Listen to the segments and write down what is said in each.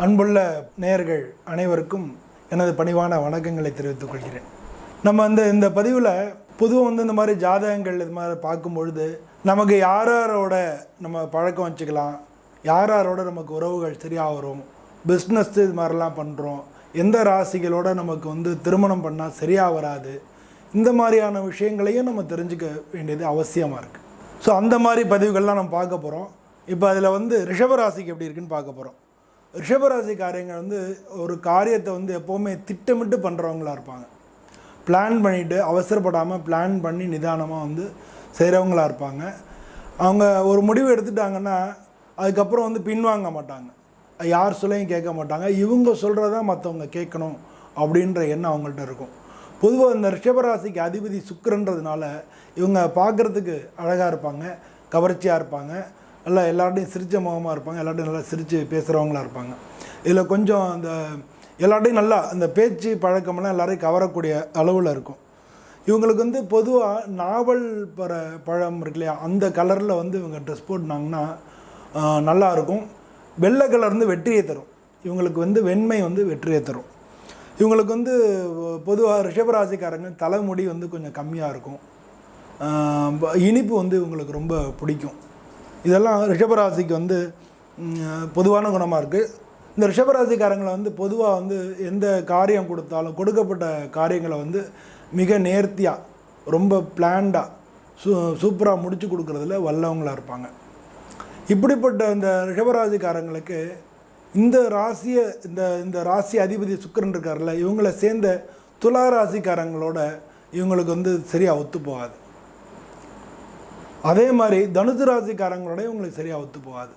அன்புள்ள நேயர்கள் அனைவருக்கும் எனது பணிவான வணக்கங்களை தெரிவித்துக் கொள்கிறேன். நம்ம அந்த இந்த பதிவில் பொதுவாக வந்து இந்த மாதிரி ஜாதகங்கள் இது மாதிரி பார்க்கும் பொழுது நமக்கு யார் யாரோட நம்ம பழக்கம் வச்சுக்கலாம் யார் யாரோட நமக்கு உறவுகள் சரியாக வரும் பிஸ்னஸ் இது மாதிரிலாம் பண்ணுறோம் எந்த ராசிகளோட நமக்கு வந்து திருமணம் பண்ணால் சரியாக வராது இந்த மாதிரியான விஷயங்களையும் நம்ம தெரிஞ்சுக்க வேண்டியது அவசியமாக இருக்குது ஸோ அந்த மாதிரி பதிவுகள்லாம் நம்ம பார்க்க போகிறோம் இப்போ அதில் வந்து ரிஷபராசிக்கு எப்படி இருக்குன்னு பார்க்க போகிறோம் ரிஷபராசிக்காரங்க வந்து ஒரு காரியத்தை வந்து எப்போவுமே திட்டமிட்டு பண்ணுறவங்களா இருப்பாங்க. பிளான் பண்ணிவிட்டு அவசரப்படாமல் பிளான் பண்ணி நிதானமாக வந்து செய்கிறவங்களாக இருப்பாங்க. அவங்க ஒரு முடிவு எடுத்துட்டாங்கன்னா அதுக்கப்புறம் வந்து பின்வாங்க மாட்டாங்க. யார் சொல்லையும் கேட்க மாட்டாங்க. இவங்க சொல்கிறத மற்றவங்க கேட்கணும் அப்படின்ற எண்ணம் அவங்கள்ட்ட இருக்கும். பொதுவாக இந்த ரிஷபராசிக்கு அதிபதி சுக்கரன்றதுனால இவங்க பார்க்குறதுக்கு அழகாக இருப்பாங்க கவர்ச்சியாக இருப்பாங்க. நல்லா எல்லார்ட்டையும் சிரிச்ச முகமாக இருப்பாங்க எல்லார்ட்டையும் நல்லா சிரித்து பேசுகிறவங்களா இருப்பாங்க. இதில் கொஞ்சம் அந்த எல்லார்ட்டையும் நல்லா அந்த பேச்சு பழக்கமெல்லாம் எல்லாரையும் கவரக்கூடிய அளவில் இருக்கும். இவங்களுக்கு வந்து பொதுவாக நாவல் பற பழம் இருக்கு இல்லையா அந்த கலரில் வந்து இவங்க ட்ரெஸ் போட்டினாங்கன்னா நல்லாயிருக்கும் நல்லா இருக்கும். வெள்ளை கலர் வந்து வெற்றியை தரும். இவங்களுக்கு வந்து வெண்மை வந்து வெற்றியை தரும். இவங்களுக்கு வந்து பொதுவாக ரிஷபராசிக்காரங்க தலைமுடி வந்து கொஞ்சம் கம்மியாக இருக்கும். இனிப்பு வந்து இவங்களுக்கு ரொம்ப பிடிக்கும். இதெல்லாம் ரிஷபராசிக்கு வந்து பொதுவான குணமாக இருக்குது இந்த ரிஷபராசிக்காரங்களை வந்து பொதுவாக வந்து எந்த காரியம் கொடுத்தாலும் கொடுக்கப்பட்ட காரியங்களை வந்து மிக நேர்த்தியாக ரொம்ப பிளான்டாக சூ சூப்பராக முடித்து கொடுக்குறதுல வல்லவங்களாக இருப்பாங்க. இப்படிப்பட்ட இந்த ரிஷபராசிக்காரங்களுக்கு இந்த ராசியை இந்த இந்த ராசி அதிபதி சுக்கரன் இருக்கார்ல இவங்களை சேர்ந்த துலா ராசிக்காரங்களோட இவங்களுக்கு வந்து சரியாக ஒத்து போகாது. அதே மாதிரி தனுசு ராசிக்காரங்களோட உங்களுக்கு சரியாக ஒத்து போகாது.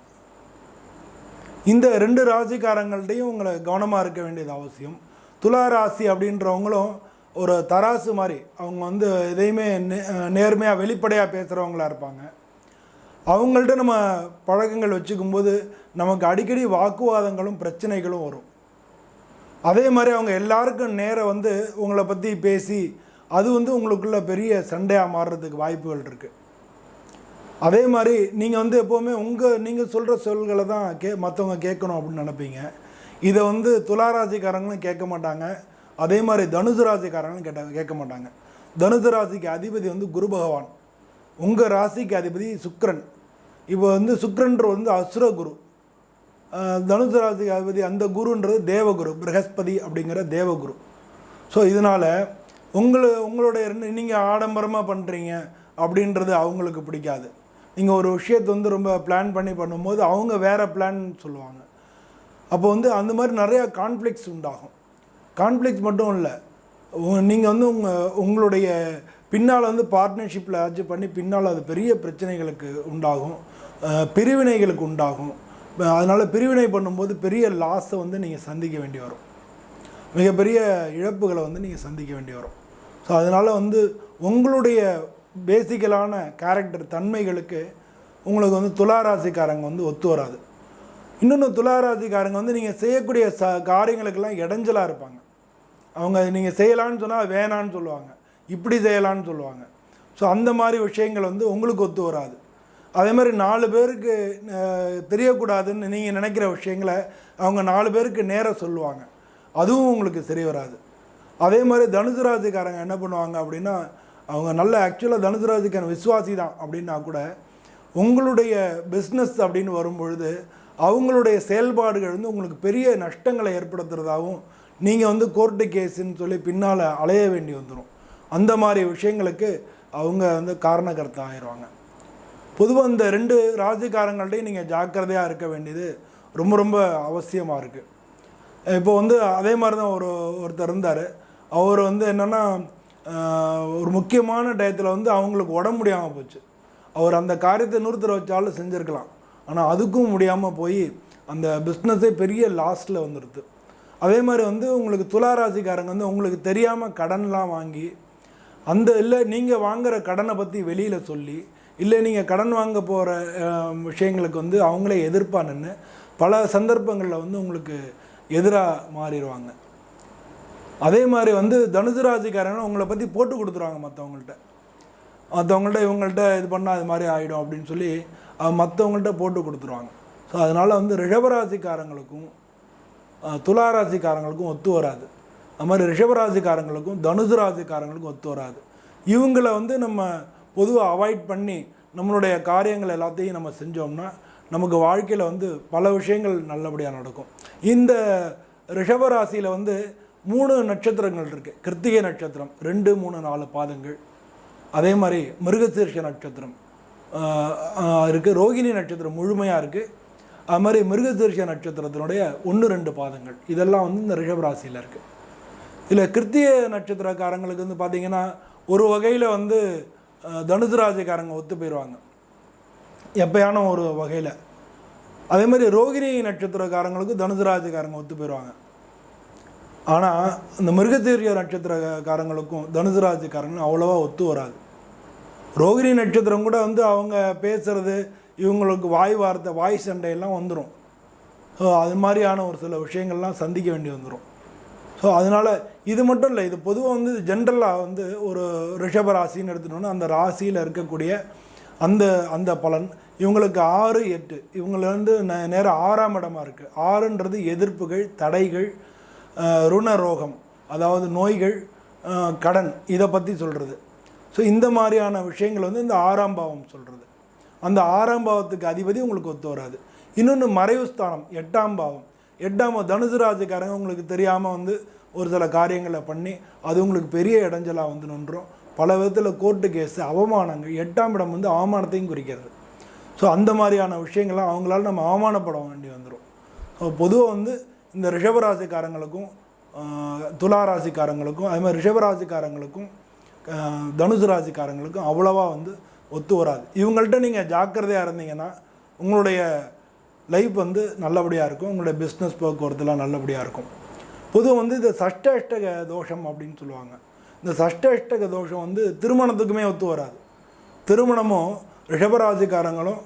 இந்த ரெண்டு ராசிக்காரங்கள்ட்டையும் உங்களை கவனமாக இருக்க வேண்டியது அவசியம். துலா ராசி அப்படின்றவங்களும் ஒரு தராசு மாதிரி அவங்க வந்து எதையுமே நே- நேர்மையாக வெளிப்படையாக பேசுகிறவங்களா இருப்பாங்க. அவங்கள்ட்ட நம்ம பழக்கங்கள் வச்சுக்கும்போது நமக்கு அடிக்கடி வாக்குவாதங்களும் பிரச்சனைகளும் வரும். அதே மாதிரி அவங்க எல்லாருக்கும் நேரம் வந்து உங்களை பற்றி பேசி அது வந்து உங்களுக்குள்ள பெரிய சண்டையாக மாறுறதுக்கு வாய்ப்புகள் இருக்குது அதே மாதிரி நீங்கள் வந்து எப்போவுமே உங்கள் நீங்கள் சொல்கிற சொல்களை தான் கே மற்றவங்க கேட்கணும் அப்படின்னு நினைப்பீங்க. இதை வந்து துளாராசிக்காரங்களும் கேட்க மாட்டாங்க. அதே மாதிரி தனுசு ராசிக்காரங்களும் கேட்ட கேட்க மாட்டாங்க. தனுசு ராசிக்கு அதிபதி வந்து குரு பகவான். உங்கள் ராசிக்கு அதிபதி சுக்ரன் இப்போ வந்து சுக்ரன்ற வந்து அசுர குரு. தனுசு ராசிக்கு அதிபதி அந்த குருன்றது தேவகுரு பிரகஸ்பதி அப்படிங்கிற தேவகுரு. ஸோ இதனால் உங்களை உங்களுடைய நீங்கள் ஆடம்பரமாக பண்ணுறீங்க அப்படின்றது அவங்களுக்கு பிடிக்காது. நீங்கள் ஒரு விஷயத்தை வந்து ரொம்ப பிளான் பண்ணி பண்ணும்போது அவங்க வேறு பிளான் சொல்லுவாங்க. அப்போ வந்து அந்த மாதிரி நிறையா கான்ஃப்ளிக்ஸ் உண்டாகும். கான்ஃப்ளிக்ஸ் மட்டும் இல்லை. நீங்கள் வந்து உங்கள் உங்களுடைய பின்னால் வந்து பார்ட்னர்ஷிப்பில் ஆச்சு பண்ணி பின்னால் அது பெரிய பிரச்சனைகளுக்கு உண்டாகும். பிரிவினைகளுக்கு உண்டாகும். அதனால் பிரிவினை பண்ணும்போது பெரிய லாஸை வந்து நீங்கள் சந்திக்க வேண்டி வரும். மிகப்பெரிய இழப்புகளை வந்து நீங்கள் சந்திக்க வேண்டி வரும். ஸோ அதனால் வந்து உங்களுடைய பேசிக்கலான கேரக்டர் தன்மைகளுக்கு உங்களுக்கு வந்து துளாராசிக்காரங்க வந்து ஒத்து வராது. இன்னொன்று துளாராசிக்காரங்க வந்து நீங்கள் செய்யக்கூடிய ச காரியங்களுக்கெல்லாம் இடைஞ்சலாக இருப்பாங்க. அவங்க நீங்கள் செய்யலான்னு சொன்னால் வேணான்னு சொல்லுவாங்க. இப்படி செய்யலான்னு சொல்லுவாங்க. ஸோ அந்த மாதிரி விஷயங்கள் வந்து உங்களுக்கு ஒத்து வராது. அதே மாதிரி நாலு பேருக்கு தெரியக்கூடாதுன்னு நீங்கள் நினைக்கிற விஷயங்களை அவங்க நாலு பேருக்கு நேராக சொல்லுவாங்க. அதுவும் உங்களுக்கு சரி வராது. அதே மாதிரி தனுசு ராசிக்காரங்க என்ன பண்ணுவாங்க அப்படின்னா அவங்க நல்ல ஆக்சுவலாக தனுசு ராசிக்கான விசுவாசி தான் அப்படின்னா கூட உங்களுடைய பிஸ்னஸ் அப்படின்னு வரும்பொழுது அவங்களுடைய செயல்பாடுகள் வந்து உங்களுக்கு பெரிய நஷ்டங்களை ஏற்படுத்துறதாகவும் நீங்கள் வந்து கோர்ட்டு கேஸுன்னு சொல்லி பின்னால் அலைய வேண்டி வந்துடும் அந்த மாதிரி விஷயங்களுக்கு அவங்க வந்து காரணகர்த்தா ஆயிடுவாங்க பொதுவாக இந்த ரெண்டு ராசிக்காரங்கள்ட்டையும் நீங்கள் ஜாக்கிரதையாக இருக்க வேண்டியது ரொம்ப ரொம்ப அவசியமாக இருக்குது இப்போ வந்து அதே மாதிரி தான் ஒரு ஒருத்தர் இருந்தார். அவர் வந்து என்னென்னா ஒரு முக்கியமான டயத்தில் வந்து அவங்களுக்கு உடம்பு முடியாமல் போச்சு. அவர் அந்த காரியத்தை இன்னொருத்தர் வச்சாலும் செஞ்சுருக்கலாம். ஆனால் அதுக்கும் முடியாமல் போய் அந்த பிஸ்னஸே பெரிய லாஸ்ட்டில் வந்துடுது அதே மாதிரி வந்து உங்களுக்கு துளாராசிக்காரங்க வந்து உங்களுக்கு தெரியாமல் கடன்லாம் வாங்கி அந்த இல்லை நீங்கள் வாங்குகிற கடனை பற்றி வெளியில் சொல்லி இல்லை நீங்கள் கடன் வாங்க போகிற விஷயங்களுக்கு வந்து அவங்களே எதிர்ப்பாக நின்று பல சந்தர்ப்பங்களில் வந்து உங்களுக்கு எதிராக மாறிடுவாங்க. அதே மாதிரி வந்து தனுசு ராசிக்காரங்க உங்களை பற்றி போட்டு கொடுத்துருவாங்க மற்றவங்கள்ட்ட மற்றவங்கள்ட்ட இவங்கள்ட்ட இது பண்ணால் அது மாதிரி ஆகிடும் அப்படின்னு சொல்லி மற்றவங்கள்ட்ட போட்டு கொடுத்துருவாங்க. ஸோ அதனால் வந்து ரிஷபராசிக்காரங்களுக்கும் துளாராசிக்காரங்களுக்கும் துலா ராசிக்காரங்களுக்கும் ஒத்து வராது. அது மாதிரி ரிஷபராசிக்காரங்களுக்கும் தனுசு ராசிக்காரங்களுக்கும் ஒத்து வராது. இவங்கள வந்து நம்ம பொதுவாக அவாய்ட் பண்ணி நம்மளுடைய காரியங்கள் எல்லாத்தையும் நம்ம செஞ்சோம்னா நமக்கு வாழ்க்கையில் வந்து பல விஷயங்கள் நல்லபடியாக நடக்கும். இந்த ரிஷபராசியில் வந்து மூணு நட்சத்திரங்கள் இருக்குது கிருத்திகை நட்சத்திரம் ரெண்டு மூணு நாலு பாதங்கள். அதே மாதிரி மிருகசீர்ஷ நட்சத்திரம் இருக்குது ரோகிணி நட்சத்திரம் முழுமையாக இருக்குது அது மாதிரி மிருகசீர்ஷ நட்சத்திரத்தினுடைய ஒன்று ரெண்டு பாதங்கள். இதெல்லாம் வந்து இந்த ரிஷபராசியில் இருக்குது இதில் கிருத்திய நட்சத்திரக்காரங்களுக்கு வந்து பார்த்திங்கன்னா ஒரு வகையில் வந்து அஹ், தனுசு ராசிக்காரங்க ஒத்து போயிடுவாங்க எப்பயான ஒரு வகையில். அதே மாதிரி ரோகிணி நட்சத்திரக்காரங்களுக்கு தனுசு ராசிக்காரங்க ஒத்து போயிடுவாங்க ஆனால் இந்த மிருகத்தீரிய நட்சத்திரக்காரங்களுக்கும் தனுசு ராசிக்காரங்களும் அவ்வளோவா ஒத்து வராது. ரோகிணி நட்சத்திரம் கூட வந்து அவங்க பேசுகிறது இவங்களுக்கு வாய் வார்த்தை வாய் சண்டையெல்லாம் வந்துடும் ஸோ அது மாதிரியான ஒரு சில விஷயங்கள்லாம் சந்திக்க வேண்டி வந்துடும் ஸோ அதனால் இது மட்டும் இல்லை இது பொதுவாக வந்து ஜென்ரலாக வந்து ஒரு ரிஷப ராசின்னு எடுத்துட்டோம்னா அந்த ராசியில் இருக்கக்கூடிய அந்த அந்த பலன் இவங்களுக்கு ஆறு எட்டு இவங்கள வந்து நே- ஆறாம் இடமாக இருக்குது ஆறுன்றது எதிர்ப்புகள் தடைகள் ருண ரோகம் அதாவது நோய்கள் கடன் இதை பற்றி சொல்கிறது ஸோ இந்த மாதிரியான விஷயங்கள் வந்து இந்த ஆறாம் பாவம் சொல்கிறது அந்த ஆறாம் பாவத்துக்கு அதிபதி உங்களுக்கு ஒத்து வராது. இன்னொன்று மறைவு ஸ்தானம் எட்டாம் பாவம். எட்டாம் தனுசு ராசிக்காரங்க உங்களுக்கு தெரியாமல் வந்து ஒரு சில காரியங்களை பண்ணி அது உங்களுக்கு பெரிய இடைஞ்சலாக வந்து நின்றோம். பல விதத்தில் கோர்ட்டு கேஸு அவமானங்கள் எட்டாம் இடம் வந்து அவமானத்தையும் குறிக்கிறது. ஸோ அந்த மாதிரியான விஷயங்கள்லாம் அவங்களால நம்ம அவமானப்பட வேண்டி வந்துடும் ஸோ பொதுவாக வந்து இந்த ரிஷபராசிக்காரங்களுக்கும் ஆஹ், துலா ராசிக்காரங்களுக்கும் அது மாதிரி ரிஷபராசிக்காரங்களுக்கும் தனுசு ராசிக்காரங்களுக்கும் அவ்வளவா வந்து ஒத்து வராது. இவங்கள்ட்ட நீங்கள் ஜாக்கிரதையாக இருந்தீங்கன்னா உங்களுடைய லைஃப் வந்து நல்லபடியாக இருக்கும். உங்களுடைய பிஸ்னஸ் போக்குவரத்துலாம் நல்லபடியாக இருக்கும். பொதுவாக வந்து இந்த சஷ்டாஷ்டக தோஷம் அப்படின்னு சொல்லுவாங்க. இந்த சஷ்டாஷ்டக தோஷம் வந்து திருமணத்துக்குமே ஒத்து வராது. திருமணமும் ரிஷபராசிக்காரங்களும்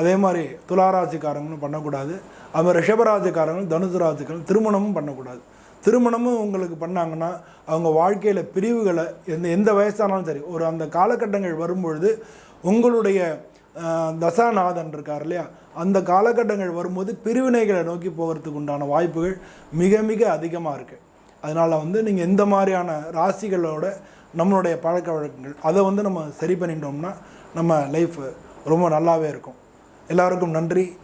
அதே மாதிரி துளாராசிக்காரங்களும் பண்ணக்கூடாது. அது மாதிரி ரிஷபராசிக்காரங்களும் தனுசு ராசிக்காரங்களும் திருமணமும் பண்ணக்கூடாது. திருமணமும் உங்களுக்கு பண்ணாங்கன்னா அவங்க வாழ்க்கையில் பிரிவுகளை எந்த எந்த வயசானாலும் சரி ஒரு அந்த காலகட்டங்கள் வரும்பொழுது உங்களுடைய தசாநாதன் இருக்கார் இல்லையா? அந்த காலகட்டங்கள் வரும்போது பிரிவினைகளை நோக்கி போகிறதுக்கு உண்டான வாய்ப்புகள் மிக மிக அதிகமாக இருக்குது அதனால் வந்து நீங்கள் எந்த மாதிரியான ராசிகளோட நம்மளுடைய பழக்க வழக்கங்கள் அதை வந்து நம்ம சரி பண்ணிட்டோம்னா நம்ம லைஃப் ரொம்ப நல்லாவே இருக்கும். எல்லாருக்கும் நன்றி.